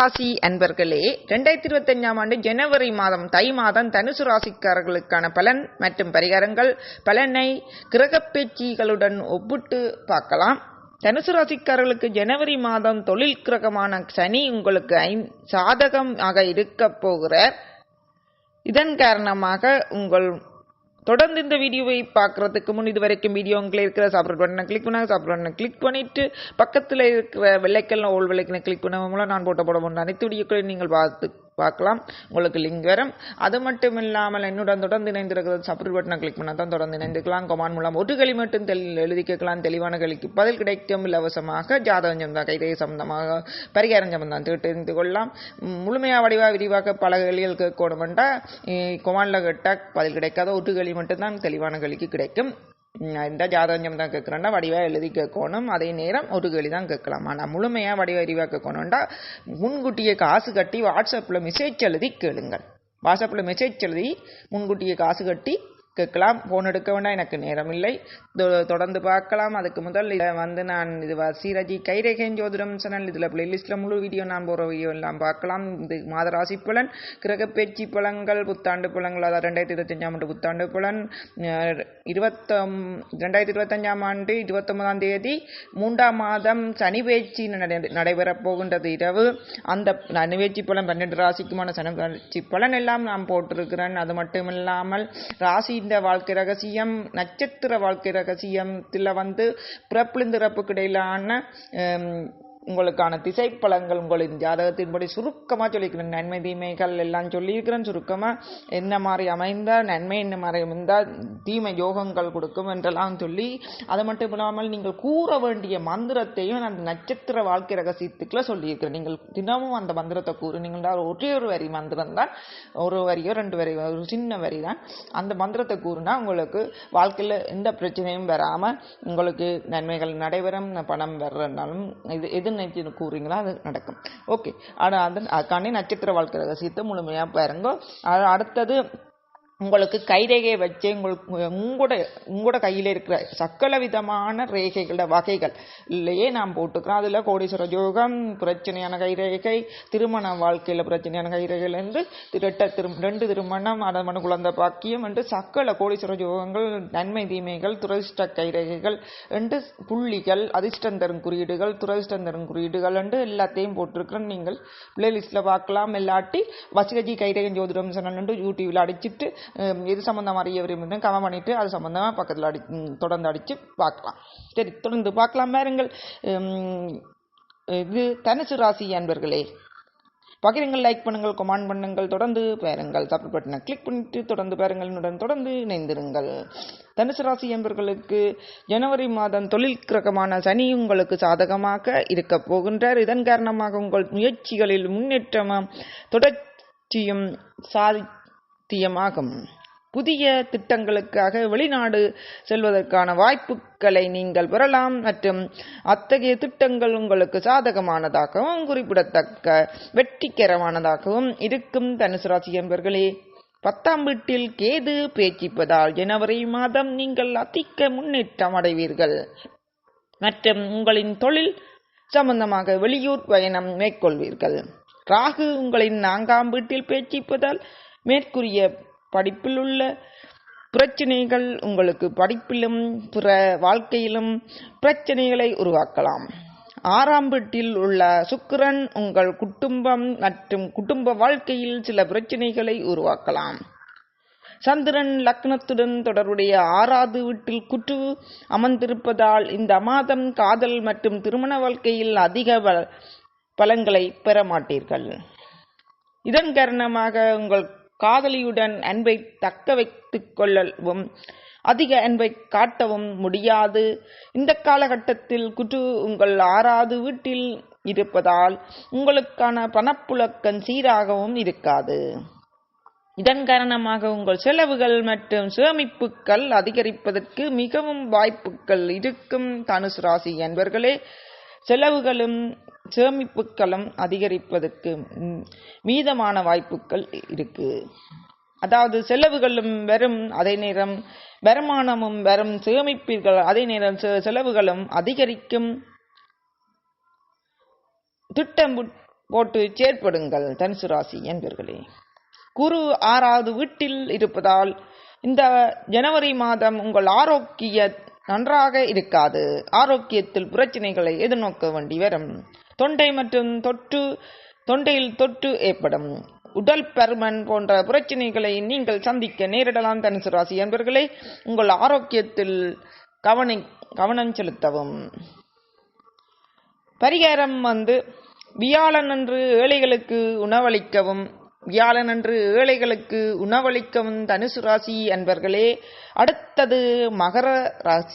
ராசி அன்பர்களே இரண்டாயிரத்தி இருபத்தி அஞ்சாம் ஆண்டு ஜனவரி மாதம் தை மாதம் தனுசு ராசிக்காரர்களுக்கான பலன் மற்றும் பரிகாரங்கள் பலனை கிரகப்பேச்சிகளுடன் ஒப்பிட்டு பார்க்கலாம். தனுசு ராசிக்காரர்களுக்கு ஜனவரி மாதம் தொழில் கிரகமான சனி உங்களுக்கு ஐ சாதகமாக ஆக இருக்க போகிறார். இதன் காரணமாக உங்கள் தொடர்ந்து இந்த வீடியோவை பார்க்கறதுக்கு முன் இது வரைக்கும் வீடியோ உங்களை இருக்கிற சாப்பிட்ற பட்டனை கிளிக் பண்ணாங்க சாப்பிட்ற பட்டனை கிளிக் பண்ணிட்டு பக்கத்தில் இருக்கிற வெள்ளைக்கல்ல ஓல் விளக்கினை கிளிக் பண்ண மூலம் நான் போட்ட போட போன அனைத்து வீடியோக்களையும் நீங்கள் பார்த்து பார்க்கலாம். உங்களுக்கு லிங்க் வரும் அது மட்டும் இல்லாமல் என்னுடன் தொடர்ந்து இணைந்திருக்கிறது சப்ஸ்கிரைப் பட்டனை கிளிக் பண்ணால் தான் தொடர்ந்து இணைந்துக்கலாம். கொமான் மூலம் ஒரு களி மட்டும் தெளி எழுதி கேட்கலாம். தெளிவான களிக்கு பதில் கிடைக்கும் இலவசமாக ஜாதகம் சம்பந்தம் கைதை சம்பந்தமாக பரிகாரம் சம்பந்தம் தெரிந்து கொள்ளலாம். முழுமையாக வடிவாக விரிவாக பல களிகள் கேட்கணுமெண்டா கொமானில் கேட்டால் பதில் கிடைக்காத ஒரு களி மட்டும்தான் தெளிவான களிக்கு கிடைக்கும். இந்த ஜாதகம் தான் கேட்குறேன்னா வடிவாக எழுதி கேட்கணும். அதே நேரம் ஒரு கேள்வி தான் கேட்கலாம். ஆனால் முழுமையாக வடிவ வடிவாக கேட்கணும்டா முன்கூட்டியே காசு கட்டி வாட்ஸ்அப்பில் மெசேஜ் எழுதி கேளுங்கள். வாட்ஸ்அப்பில் மெசேஜ் எழுதி முன்கூட்டியே காசு கட்டி கேட்கலாம். ஃபோன் எடுக்க வேண்டாம். எனக்கு நேரம் இல்லை. தொ- தொடர்ந்து பார்க்கலாம். அதுக்கு முதல் இதை வந்து நான் இது சீரஜி கைரேகன் ஜோதிடம் சேனல். இதில் பிளேலிஸ்ட்டில் முழு வீடியோ நான் போகிற வீடியோ எல்லாம் பார்க்கலாம். இது மாத ராசி பலன் கிரகப்பேச்சு பழங்கள் புத்தாண்டு பழங்கள் அதாவது ரெண்டாயிரத்தி இருபத்தஞ்சாம் ஆண்டு புத்தாண்டு பலன் இருபத்தம் இருபத்தொம் ரெண்டாயிரத்தி இருபத்தஞ்சாம் ஆண்டு இருபத்தொன்பதாம் தேதி மூன்றாம் மாதம் சனி பேச்சு நடை நடைபெறப் போகின்றது இரவு. அந்த சனி பேச்சு பலன் பன்னெண்டு ராசிக்குமான சனி பலன் எல்லாம் நான் போட்டிருக்கிறேன். அது மட்டும் இல்லாமல் ராசி இந்த வாழ்க்கை ரகசியம் நட்சத்திர வாழ்க்கை ரகசியத்தில் வந்து பிறப்பிலிந்திறப்புக்கு இடையிலான உங்களுக்கான திசைப்பழங்கள் உங்களின் ஜாதகத்தின்படி சுருக்கமாக சொல்லிக்கிறேன் நன்மை தீமைகள் எல்லாம் சொல்லியிருக்கிறேன். சுருக்கமாக என்ன மாதிரி அமைந்தால் நன்மை என்ன மாதிரி அமைந்தால் தீமை யோகங்கள் கொடுக்கும் என்றெல்லாம் சொல்லி அது மட்டும் இல்லாமல் நீங்கள் கூற வேண்டிய மந்திரத்தையும் அந்த நட்சத்திர வாழ்க்கை ரகசியத்துக்குள்ள சொல்லியிருக்கிறேன். நீங்கள் தினமும் அந்த மந்திரத்தை கூறுனீங்கன்னா ஒரே ஒரு வரி மந்திரம் தான். ஒரு வரியோ ரெண்டு வரி ஒரு சின்ன வரி தான். அந்த மந்திரத்தை கூறுனா உங்களுக்கு வாழ்க்கையில் எந்த பிரச்சனையும் வராமல் உங்களுக்கு நன்மைகள் நடைபெறும் பணம் வர்றதுனாலும் இது எது நினைச்சு கூறுறீங்களோ? அது நடக்கும். ஓகே. ஆனால் அந்த அதுக்காண்டி நட்சத்திர வாழ்க்கை ரகசியத்தை முழுமையாக பாருங்க. அது அடுத்தது உங்களுக்கு கைரேகையை வச்சு உங்களுக்கு உங்களோட உங்களோட கையில் இருக்கிற சக்கல விதமான ரேகைகளோட வகைகள் இல்லையே நான் போட்டுக்கிறோம். அதில் கோடீஸ்வர யோகம் பிரச்சனையான கைரேகை திருமண வாழ்க்கையில் பிரச்சனையான கைரேகையிலேருந்து ரெட்ட திரு ரெண்டு திருமணம் அதமன குழந்தை பாக்கியம் என்று சக்கல கோடீஸ்வர யோகங்கள் நன்மை தீமைகள் துரதிஷ்ட கைரேகைகள் என்று புள்ளிகள் அதிர்ஷ்டம் தரும் குறியீடுகள் துரதிஷ்டம் தரும் குறியீடுகள் என்று எல்லாத்தையும் போட்டிருக்கிறேன் நீங்கள் பிளேலிஸ்ட்டில் பார்க்கலாம். இல்லாட்டி வசிகஜி கைரேகன் ஜோதிடம் சேனல் யூடியூப்ல அடிச்சிட்டு எது சம்மந்தமாக அறிய விரும்புகிறேன் கமெண்ட் பண்ணிட்டு அது சம்மந்தமாக பக்கத்தில் அடி தொடர்ந்து அடித்து பார்க்கலாம். சரி தொடர்ந்து பார்க்கலாம். பாருங்கள் இது தனுசு ராசி அன்பர்களே பகிரங்கள் லைக் பண்ணுங்கள் கமெண்ட் பண்ணுங்கள் தொடர்ந்து பாருங்கள். சப்ஸ்கிரைப் பட்டனை கிளிக் பண்ணிட்டு தொடர்ந்து பாருங்கள். என்னுடன் தொடர்ந்து இணைந்திருங்கள். தனுசு ராசி என்பர்களுக்கு ஜனவரி மாதம் தொழில் கிரகமான சனி உங்களுக்கு சாதகமாக இருக்க போகின்றார். இதன் காரணமாக உங்கள் முயற்சிகளில் முன்னேற்றமும் தொடர்ச்சியும் சாதி சாத்தியமாகும் புதிய திட்டங்களுக்காக வெளிநாடு செல்வதற்கான வாய்ப்புகளை நீங்கள் பெறலாம் மற்றும் அத்தகைய திட்டங்கள் உங்களுக்கு சாதகமானதாகவும் குறிப்பிடத்தக்க வெற்றிகரமானதாகவும் இருக்கும். தனுசு ராசி என்பர்களே பத்தாம் வீட்டில் கேது பேச்சிப்பதால் ஜனவரி மாதம் நீங்கள் அதிக முன்னேற்றம் அடைவீர்கள். மற்றும் உங்களின் தொழில் சம்பந்தமாக வெளியூர் பயணம் மேற்கொள்வீர்கள். ராகு உங்களின் நான்காம் வீட்டில் பேச்சிப்பதால் மேற்கூறிய படிப்பில் உள்ள பிரச்சனைகள் உங்களுக்கு படிப்பிலும் பிற வாழ்க்கையிலும் பிரச்சனைகளை உருவாக்கலாம். ஆறாம் வீட்டில் உள்ள சுக்கிரன் உங்கள் குடும்பம் மற்றும் குடும்ப வாழ்க்கையில் சில பிரச்சனைகளை உருவாக்கலாம். சந்திரன் லக்னத்துடன் தொடர்புடைய ஆறாவது வீட்டில் குற்று அமர்ந்திருப்பதால் இந்த மாதம் காதல் மற்றும் திருமண வாழ்க்கையில் அதிக பலங்களை பலன்களை பெற மாட்டீர்கள். இதன் காரணமாக உங்கள் காதலியுடன் அன்பை தக்க வைத்துக் கொள்ளவும் அதிக அன்பை காட்டவும் முடியாது. இந்த காலகட்டத்தில் குற்று உங்கள் ஆறாவது வீட்டில் இருப்பதால் உங்களுக்கான பணப்புழக்கம் சீராகவும் இருக்காது. இதன் காரணமாக உங்கள் செலவுகள் மற்றும் சேமிப்புகள் அதிகரிப்பதற்கு மிகவும் வாய்ப்புகள் இருக்கும். தனுசு ராசி என்பர்களே செலவுகளும் சேமிப்புக்களும் அதிகரிப்பதற்கு மீதமான வாய்ப்புகள் இருக்கு. அதாவது செலவுகளும் வரும் அதே நேரம் வருமானமும் வரும் சேமிப்பீர்கள் அதே நேரம் செ- செலவுகளும் அதிகரிக்கும். திட்டம் போட்டு செயற்படுங்கள் தனுசு ராசி என்பர்களே. குரு ஆறாவது வீட்டில் இருப்பதால் இந்த ஜனவரி மாதம் உங்கள் ஆரோக்கிய நன்றாக இருக்காது. ஆரோக்கியத்தில் பிரச்சனைகளை எதிர்நோக்க வேண்டி வரும். தொண்டை மற்றும் தொற்று தொண்டையில் தொற்று ஏற்படும். உடல் பருமன் போன்ற பிரச்சனைகளை நீங்கள் சந்திக்க நேரிடலாம் தனுசு ராசி என்பர்களே உங்கள் ஆரோக்கியத்தில் கவனி கவனம் செலுத்தவும். பரிகாரம் வந்து வியாழன் அன்று ஏழைகளுக்கு உணவளிக்கவும். வியாழன் அன்று ஏழைகளுக்கு உணவளிக்கவும் தனுசு ராசி என்பர்களே அடுத்தது மகர ராசி.